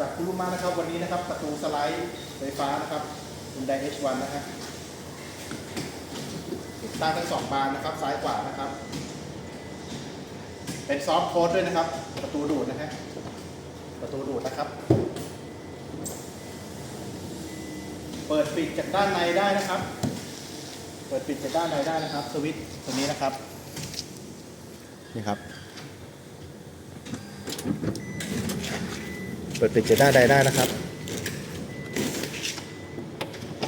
จากคุรุมะนะครับวันนี้นะครับประตูสไลด์ไฟฟ้านะครับคุณได H1 นนะฮะติดตั้งทั้งสองบานนะครับซ้ายขวานะครับ เป็นซอฟต์โค้ดด้วยนะครับ ประตูดูดนะฮะประตูดูดนะครับ เปิดปิดจากด้านในได้นะครับ เปิดปิดจากด้านในได้นะครับ สวิตช์ตัวนี้นะครับนี่ครับ ปิดปิดจากด้านใดได้นะครับ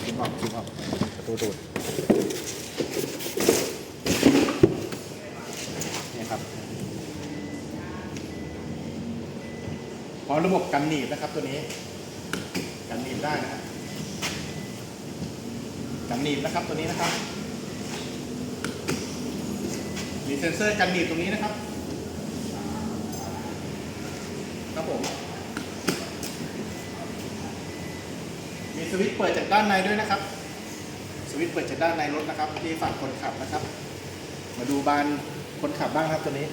คิมออกคิมออกประตูดูดนี่ครับพร้อมระบบกันหนีบนะครับตัวนี้ กันหนีบได้นะครับกันหนีบนะครับตัวนี้นะครับ มีเซ็นเซอร์กันหนีบตรงนี้นะครับครับผม สวิตช์เปิดจากด้านในด้วยนะครับ สวิตช์เปิดจากด้านในรถนะครับ ที่ฝั่งคนขับนะครับ มาดูบานคนขับบ้างครับตัวนี้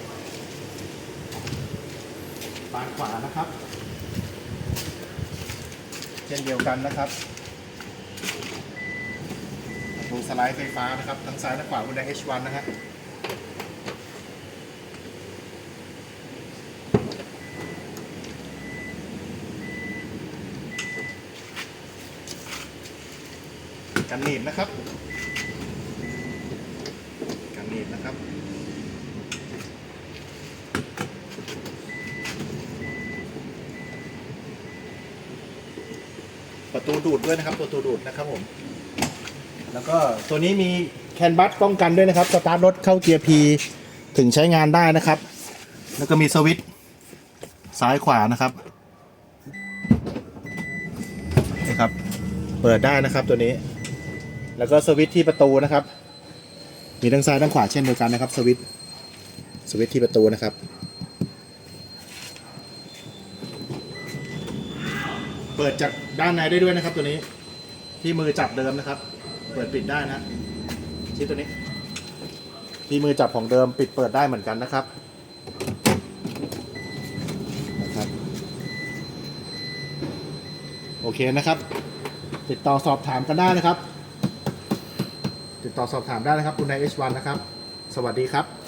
บานขวานะครับ เช่นเดียวกันนะครับประตูสไลด์ไฟฟ้านะครับ ทั้งซ้ายและขวาบนได H1 นะฮะ กันหนีบนะครับ กันหนีบนะครับประตูดูดด้วยนะครับประตูดูดนะครับผม แล้วก็ตัวนี้มีแคนบัสป้องกันด้วยนะครับสตาร์ทรถเข้าเกียร์ P ถึงใช้งานได้นะครับ แล้วก็มีสวิตช์ซ้ายขวานะครับนี่ครับ เปิดได้นะครับตัวนี้ แล้วก็สวิตช์ที่ประตูนะครับ มีทั้งซ้ายทั้งขวาเช่นเดียวกันนะครับ สวิตช์สวิตช์ที่ประตูนะครับ เปิดจากด้านในได้ด้วยนะครับ ตัวนี้ที่มือจับเดิมนะครับ เปิดปิดได้นะที่ตัวนี้ ที่มือจับของเดิมปิดเปิดได้เหมือนกันนะครับนะครับ โอเคนะครับ ติดต่อสอบถามกันได้นะครับ ต่อสอบถามได้นะครับคุณนายเอชวันนะครับ สวัสดีครับ